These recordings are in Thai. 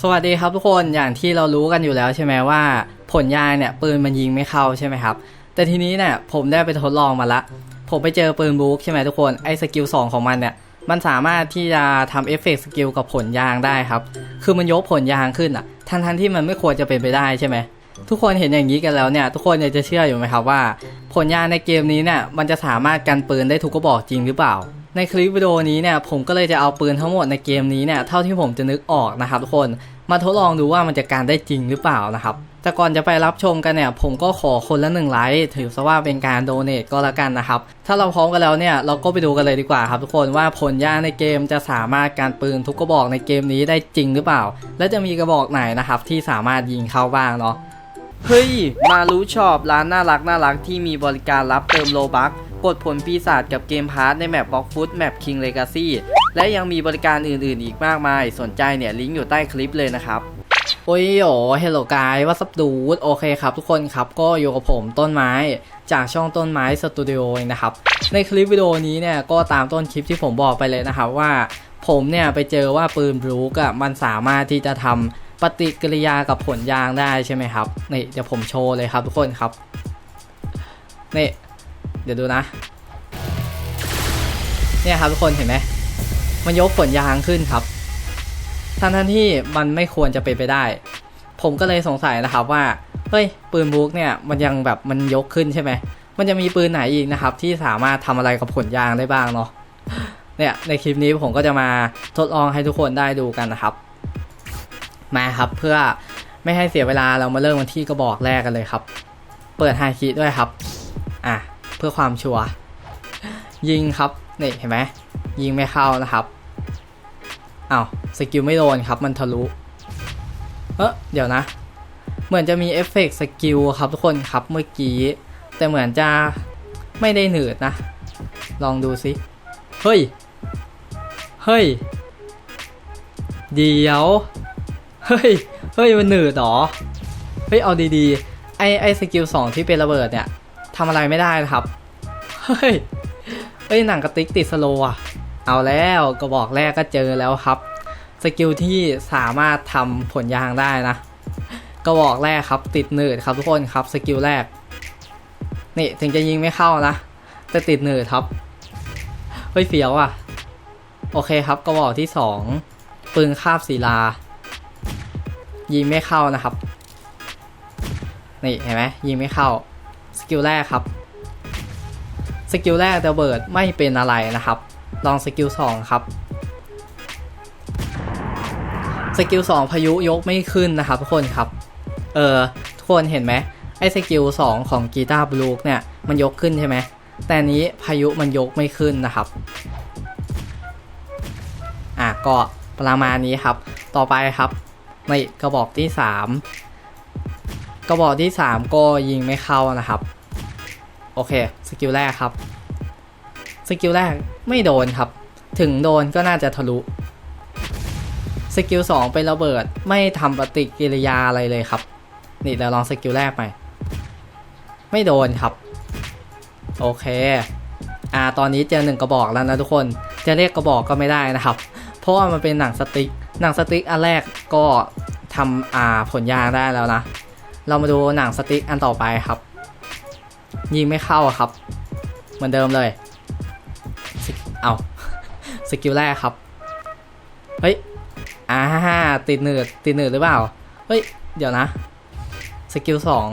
สวัสดีครับทุกคนอย่างที่เรารู้กันอยู่แล้วใช่ไหมว่า ผลยางเนี่ยปืนมันยิงไม่เข้าใช่ไหมครับ แต่ทีนี้เนี่ยผมได้ไปทดลองมาละ ผมไปเจอปืนบุ๊กใช่ไหมทุกคนไอ้สกิล2ของมันเนี่ยมันสามารถที่จะทำเอฟเฟกต์สกิลกับผลยางได้ครับ คือมันยกผลยางขึ้นอะทั้งทั้งๆที่มันไม่ควรจะเป็นไปได้ใช่ไหมทุกคนเห็นอย่างนี้กันแล้วเนี่ย ทุกคนอยากจะเชื่ออยู่ไหมครับว่า ผลยางในเกมนี้เนี่ยมันจะสามารถกันปืนได้ทุกกระบอกจริงหรือเปล่า ในคลิปวิดีโอนี้เนี่ยผมก็เลยจะเอาปืนทั้งหมดในเกมนี้เนี่ยเท่าที่ผมจะนึกออกนะครับทุกคนมาทดลองดูว่ามันจะการได้จริงหรือเปล่านะครับแต่ก่อนจะไปรับชมกันเนี่ยผมก็ขอคนละหนึ่งไลค์ถือซะว่าเป็นการโดเนทก็แล้วกันนะครับถ้าเราพร้อมกันแล้วเนี่ยเราก็ไปดูกันเลยดีกว่าครับทุกคนว่าผลยาในเกมจะสามารถการปืนทุกกระบอกในเกมนี้ได้จริงหรือเปล่า และจะมีกระบอกไหนนะครับที่สามารถยิงเข้าบ้างเนาะเฮ้ยมารู้ชอบร้านน่ารักน่ารักที่มีบริการรับเติมโลบัค กดผลปีศาจกับเกมพาร์ทในแมปบล็อกฟุตแมปคิงเลกาซี่และยังมีบริการอื่นๆ อีกมากมาย สนใจเนี่ยลิงก์อยู่ใต้คลิปเลยนะครับโอ้ยโอเฮลโลกายว่าสับดูดโอเคครับทุกคนครับก็อยู่กับผมต้นไม้จากช่องต้นไม้สตูดิโอนะครับในคลิปวิดีโอนี้เนี่ยก็ตามต้นคลิปที่ผมบอกไปเลยนะครับว่า ผมเนี่ยไปเจอว่าปืนบลูกอะมันสามารถที่จะทำปฏิกิริยากับผลยางได้ใช่ไหมครับนี่เดี๋ยวผมโชว์เลยครับทุกคนครับนี่ เดี๋ยวดูนะ เนี่ยครับทุกคนเห็นไหมมันยกผลยางขึ้นครับทั้งท่านที่มันไม่ควรจะเป็นไปได้ ผมก็เลยสงสัยนะครับว่าเฮ้ยปืนบุกเนี่ยมันยังแบบมันยกขึ้นใช่ไหมมันจะมีปืนไหนอีกนะครับ ที่สามารถทำอะไรกับผลยางได้บ้างเนาะเนี่ยในคลิปนี้ผมก็จะมาทดลองให้ทุกคนได้ดูกันนะครับ มาครับเพื่อไม่ให้เสียเวลาเรามาเริ่มกันที่กระบอกแรกกันเลยครับ เปิดไฮคีด้วยครับ อะ พื่อความชัวร์ยิงครับนี่เห็นไหมยิงไม่เข้านะครับอ้าวสกิลไม่โดนครับมันทะลุเออเดี๋ยวนะ เหมือนจะมีเอฟเฟกต์สกิลครับทุกคนครับเมื่อกี้ แต่เหมือนจะไม่ได้หนืดนะ ลองดูสิ เฮ้ย เฮ้ย เดี๋ยว เฮ้ย เฮ้ยมันหนืดหรอ เฮ้ยเอาดีๆ ไอไอสกิลสองที่เป็นระเบิดเนี่ย ทำอะไรไม่ได้นะครับ เฮ้ยเฮ้ยหนังกระติกติดสโลว์อะเอาแล้วกระบอกแรกก็เจอแล้วครับ สกิลที่สามารถทำผลยางได้นะกระบอกแรกครับ ติดหนืดครับทุกคนครับสกิลแรก นี่ถึงจะยิงไม่เข้านะแต่ติดหนืดครับ เฮ้ยเฟี้ยวอะโอเคครับกระบอกที่สองปืนคาบศิลา ยิงไม่เข้านะครับ นี่เห็นไหมยิงไม่เข้าส กิลแรกครับสกิลแรกระเบิดไม่เป็นอะไรนะครับ ลองสกิลสองครับสกิลสองพายุยกไม่ขึ้นนะครับทุกคนครับ เออทุกคนเห็นไหมไอ้สกิลสองของกีตาร์บลูกเนี่ยมันยกขึ้นใช่ไหมแต่นนี้พายุมันยกไม่ขึ้นนะครับ อะก็ประมาณนี้ครับ ต่อไปครับในกระบอกที่ 3 กระบอกที่ 3 ก็ยิงไม่เข้านะครับ โอเคสกิลแรกครับสกิลแรกไม่โดนครับ ถึงโดนก็น่าจะทะลุสกิล2เป็นระเบิดไม่ทำปฏิกิริยาอะไรเลยครับ นี่เราลองสกิลแรกไปไม่โดนครับ โอเคอ่าตอนนี้เจอหนึ่งกระบอกแล้วนะทุกคนจะเรียกกระบอกก็ไม่ได้นะครับ เพราะว่ามันเป็นหนังสติกหนังสติกอันแรกก็ทำอ่าผลยางได้แล้วนะ เรามาดูหนังสติกอันต่อไปครับ ยิงไม่เข้าครับ เหมือนเดิมเลยเอาสกิลแรกครับ เฮ้ยอ่าติดหนืดติดหนืดหรือเปล่า เฮ้ย เดี๋ยวนะ สกิลสอง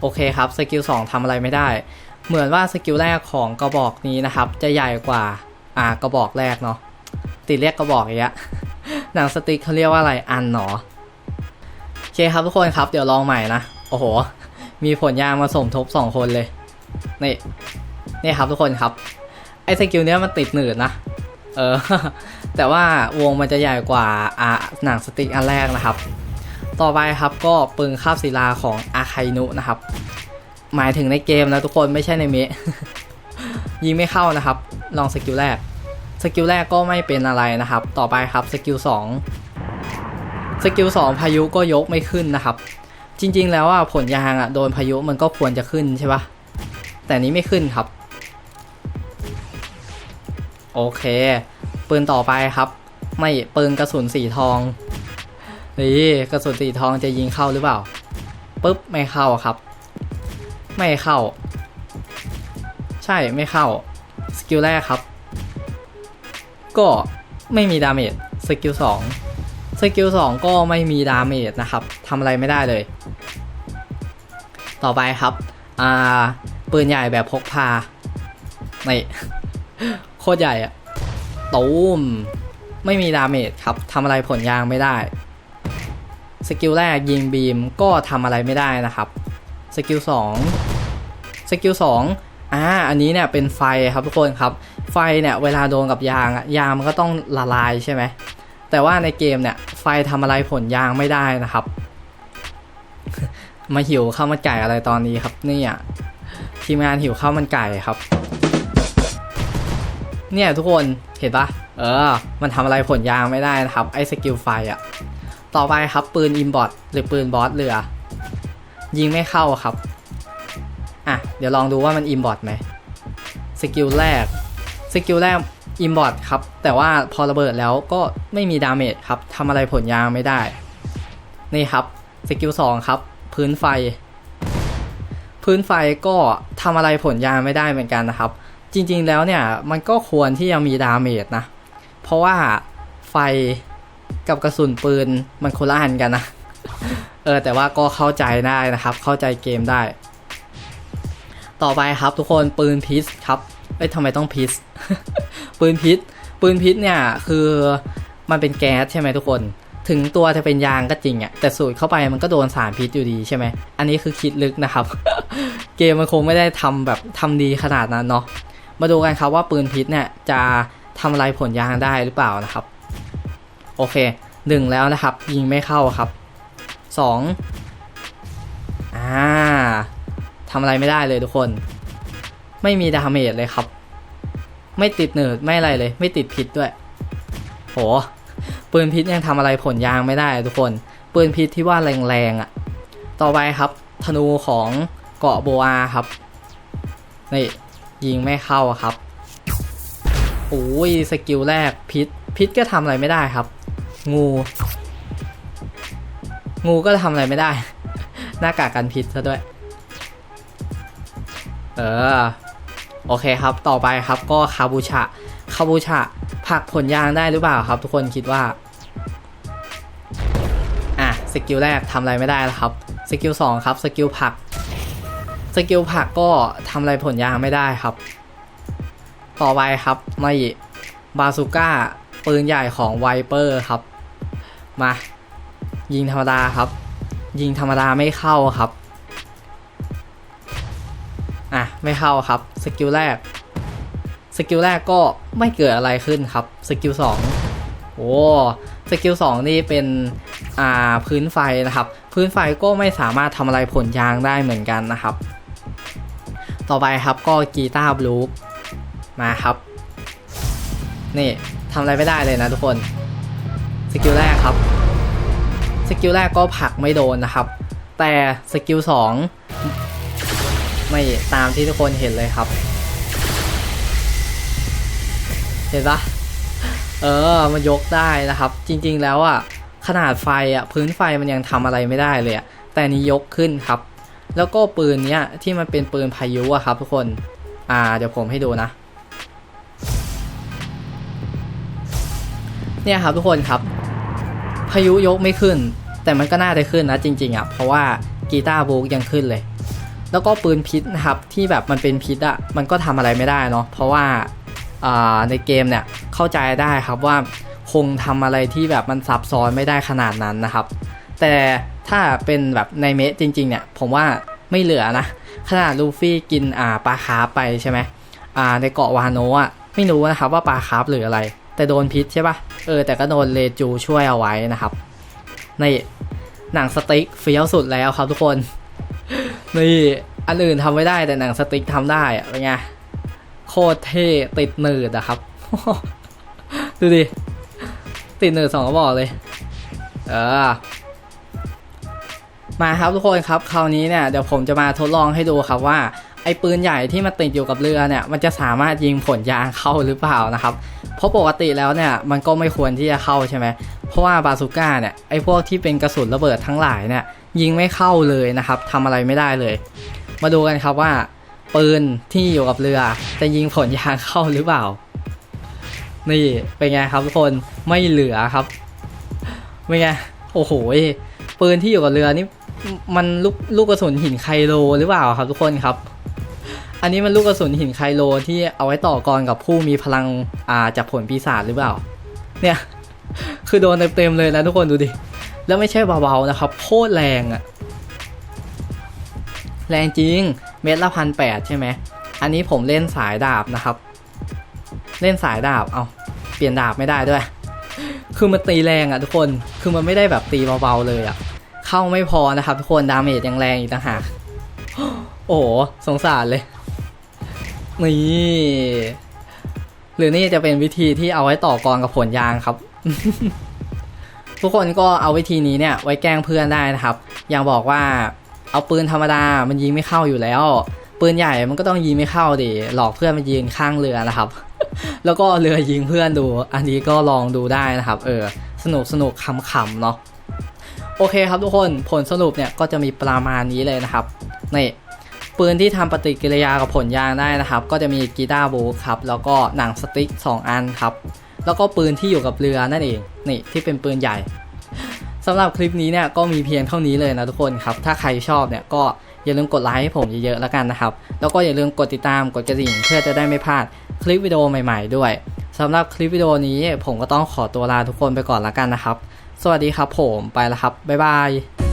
โอเคครับ สกิลสองทำอะไรไม่ได้ เหมือนว่าสกิลแรกของกระบอกนี้นะครับ จะใหญ่กว่า อ่ากระบอกแรกเนาะ ติดเรียกกระบอกอย่างเงี้ย หนังสติ๊กเขาเรียกว่าอะไร อันหนอโอเคครับทุกคนครับ เดี๋ยวลองใหม่นะ โอ้โห มีผลยางมาสมทบสองคนเลย นี่ นี่ครับทุกคนครับ ไอ้สกิลเนี้ยมันติดหนืดนะ เออ แต่ว่าวงมันจะใหญ่กว่าอ่าหนังสติ๊กอันแรกนะครับ ต่อไปครับก็ปืนคาบศิลาของอาไคนุนะครับ หมายถึงในเกมนะทุกคนไม่ใช่ในเมะยิงไม่เข้านะครับ ลองสกิลแรก สกิลแรกก็ไม่เป็นอะไรนะครับ ต่อไปครับสกิล2สกิล2พายุก็ยกไม่ขึ้นนะครับ จริง ๆ แล้วอะผลยางอะโดนพายุมันก็ควรจะขึ้นใช่ปะแต่นี้ไม่ขึ้นครับ โอเค ปืนต่อไปครับ ไม่ปืนกระสุนสีทองนี่กระสุนสีทองจะยิงเข้าหรือเปล่าปุ๊บไม่เข้าครับ ไม่เข้า ใช่ไม่เข้าสกิลแรกครับ ก็ไม่มีดาเมจสกิลสอง สกิลสองก็ไม่มีดาเมจนะครับทำอะไรไม่ได้เลย ต่อไปครับอ่าปืนใหญ่แบบพกพานี่โคตรใหญ่อะตูมไม่มีดาเมจครับทำอะไรผลยางไม่ได้ สกิลแรกยิงบีมก็ทำอะไรไม่ได้นะครับ สกิลสองสกิลสองอ่าอันนี้เนี่ยเป็นไฟครับทุกคนครับ ไฟเนี่ยเวลาโดนกับยางอะยางมันก็ต้องละลายใช่ไหม แต่ว่าในเกมเนี่ยไฟทำอะไรผลยางไม่ได้นะครับ มาหิวข้าวมันไก่อะไรตอนนี้ครับเนี่ยทีมงานหิวข้าวมันไก่ครับ เนี่ยทุกคนเห็นปะเออ มันทำอะไรผลยางไม่ได้นะครับ ไอ้สกิลไฟอะต่อไปครับปืนอิมบอทหรือปืนบอสเรือ ยิงไม่เข้าครับ อะ เดี๋ยวลองดูว่ามันอิมบอทไหมสกิลแรกสกิลแรก อิมบอทครับ แต่ว่าพอระเบิดแล้วก็ไม่มีดาเมจครับทำอะไรผลยางไม่ได้ นี่ครับสกิลสองครับ พื้นไฟ พื้นไฟก็ทำอะไรผลยางไม่ได้เหมือนกันนะครับ จริงๆแล้วเนี่ยมันก็ควรที่จะมีดาเมจนะ เพราะว่าไฟกับกระสุนปืนมันคนละอันกันนะ เออแต่ว่าก็เข้าใจได้นะครับ เข้าใจเกมได้ ต่อไปครับทุกคนปืนพิษครับ เอ้ยทำไมต้องพิษ ปืนพิษ ปืนพิษเนี่ยคือมันเป็นแก๊สใช่ไหมทุกคน ถึงตัวจะเป็นยางก็จริงอะแต่สูดเข้าไปมันก็โดนสารพิษอยู่ดีใช่ไหม อันนี้คือคิดลึกนะครับ เกมมันคงไม่ได้ทำแบบทำดีขนาดนั้นเนาะ มาดูกันครับว่าปืนพิษเนี่ยจะทำอะไรผลยางได้หรือเปล่านะครับ โอเคหนึ่งแล้วนะครับ ยิงไม่เข้าครับสองอ่าทำอะไรไม่ได้เลยทุกคน ไม่มีดาเมจเลยครับ ไม่ติดเนิร์ดไม่อะไรเลย ไม่ติดพิษด้วย โห ปืนพิษยังทำอะไรผลยางไม่ได้ทุกคน ปืนพิษที่ว่าแรงๆอะ่ะ ต่อไปครับ ธนูของเกาะโบอาครับ นี่ ยิงไม่เข้าครับโอ้ยสกิลแรกพิษพิษก็ทำอะไรไม่ได้ครับ งู งูก็ทำอะไรไม่ได้ หน้ากากกันพิษซะด้วย เออ โอเคครับ ต่อไปครับก็คาบูชะคาบูชะผลักผลยางได้หรือเปล่าครับ ทุกคนคิดว่า อะสกิลแรกทำอะไรไม่ได้แล้วครับสกิลสองครับสกิลผลักสกิลผลักก็ทำอะไรผลยางไม่ได้ครับ ต่อไปครับไม่บาซูก้าปืนใหญ่ของไวเปอร์ครับ มา ยิงธรรมดาครับ ยิงธรรมดาไม่เข้าครับ ไม่เข้าครับสกิลแรกสกิลแรกก็ไม่เกิดอะไรขึ้นครับสกิลสองโอ้สกิลสองนี่เป็นอ่าพื้นไฟนะครับ พื้นไฟก็ไม่สามารถทำอะไรผลยางได้เหมือนกันนะครับ ต่อไปครับก็กีตาร์บลูปมาครับ นี่ทำอะไรไม่ได้เลยนะทุกคนสกิลแรกครับสกิลแรกก็ผลักไม่โดนนะครับ แต่สกิลสอง ไม่ตามที่ทุกคนเห็นเลยครับ เห็นปะเออ มันยกได้นะครับ จริงๆแล้วอะขนาดไฟอะพื้นไฟมันยังทำอะไรไม่ได้เลยอะแต่นี้ยกขึ้นครับ แล้วก็ปืนเนี้ยที่มันเป็นปืนพายุอะครับ ทุกคน อ่าเดี๋ยวผมให้ดูนะเนี่ยครับทุกคนครับ พายุยกไม่ขึ้น แต่มันก็น่าจะขึ้นนะจริงๆอะเพราะว่ากีตาร์บูกยังขึ้นเลย แล้วก็ปืนพิษนะครับที่แบบมันเป็นพิษอะมันก็ทำอะไรไม่ได้เนาะเพราะว่าในเกมเนี่ยเข้าใจได้ครับว่าคงทำอะไรที่แบบมันซับซ้อนไม่ได้ขนาดนั้นนะครับ แต่ถ้าเป็นแบบในเมะจริงๆเนี่ยผมว่าไม่เหลือนะขนาดลูฟี่กินอ่าปลาคาร์ไปใช่ไหมอ่าในเกาะวาโนะอะไม่รู้นะครับว่าปลาคาร์หรืออะไร แต่โดนพิษใช่ปะเออแต่ก็โดนเลจูช่วยเอาไว้นะครับในหนังสติ๊กเฟี้ยวสุดแล้วครับทุกคน นี่อันอื่นทำไม่ได้แต่หนังสติ๊กทำได้อะเป็นไงโคตรเท่ติดหนืดอะครับ ดูดิ ติดหนืดสองกระบอกเลย เออ มาครับทุกคนครับคราวนี้เนี่ยเดี๋ยวผมจะมาทดลองให้ดูครับว่าไอ้ปืนใหญ่ที่มันติดอยู่กับเรือเนี่ย มันจะสามารถยิงผลยางเข้าหรือเปล่านะครับ เพราะปกติแล้วเนี่ยมันก็ไม่ควรที่จะเข้าใช่ไหมเพราะว่าบาซูก้าเนี่ยไอพวกที่เป็นกระสุนระเบิดทั้งหลายเนี่ยยิงไม่เข้าเลยนะครับทำอะไรไม่ได้เลย มาดูกันครับว่า ปืนที่อยู่กับเรือ จะยิงผลยางเข้าหรือเปล่า นี่เป็นไงครับทุกคนไม่เหลือครับเป็นไงโอ้โหปืนที่อยู่กับเรือนี่มันลูกลูกกระสุนหินไคโลหรือเปล่าครับทุกคนครับ อันนี้มันลูกกระสุนหินไคโลที่เอาไว้ต่อกรกับผู้มีพลังอ่าจากผลปีศาจหรือเปล่า เนี่ย คือโดนเต็มๆเลยนะทุกคนดูดิ แล้วไม่ใช่เบาๆนะครับโคตรแรงอะแรงจริงเม็ดละพันแปดใช่ไหมอันนี้ผมเล่นสายดาบนะครับ เล่นสายดาบเอาเปลี่ยนดาบไม่ได้ด้วย คือมันตีแรงอะทุกคนคือมันไม่ได้แบบตีเบาๆเลยอะเข้าไม่พอนะครับ ทุกคนดาเมจยังแรงอีกต่างหากโอ้โหสงสารเลยนี่หรือนี่จะเป็นวิธีที่เอาไว้ต่อกรกับผลยางครับ ทุกคนก็เอาวิธีนี้เนี่ยไว้แกล้งเพื่อนได้นะครับ อย่างบอกว่าเอาปืนธรรมดา มันยิงไม่เข้าอยู่แล้ว ปืนใหญ่มันก็ต้องยิงไม่เข้าดิหลอกเพื่อนมายืนข้างเรือนะครับ แล้วก็เรือยิงเพื่อนดู อันนี้ก็ลองดูได้นะครับ เออ สนุกสนุกขำๆเนาะโอเคครับทุกคนผลสรุปเนี่ยก็จะมีประมาณนี้เลยนะครับนี่ปืนที่ทำปฏิกิริยากับผลยางได้นะครับ ก็จะมีกีตาร์บูครับแล้วก็หนังสติ๊ก 2 อันครับ แล้วก็ปืนที่อยู่กับเรือนั่นเองนี่ที่เป็นปืนใหญ่สำหรับคลิปนี้เนี่ยก็มีเพียงเท่านี้เลยนะทุกคนครับ ถ้าใครชอบเนี่ยก็อย่าลืมกดไลค์ให้ผมเยอะๆแล้วกันนะครับ แล้วก็อย่าลืมกดติดตามกดกระดิ่งเพื่อจะได้ไม่พลาดคลิปวิดีโอใหม่ๆด้วยสำหรับคลิปวิดีโอนี้ผมก็ต้องขอตัวลาทุกคนไปก่อนแล้วกันนะครับ สวัสดีครับผมไปแล้วครับบ๊ายบาย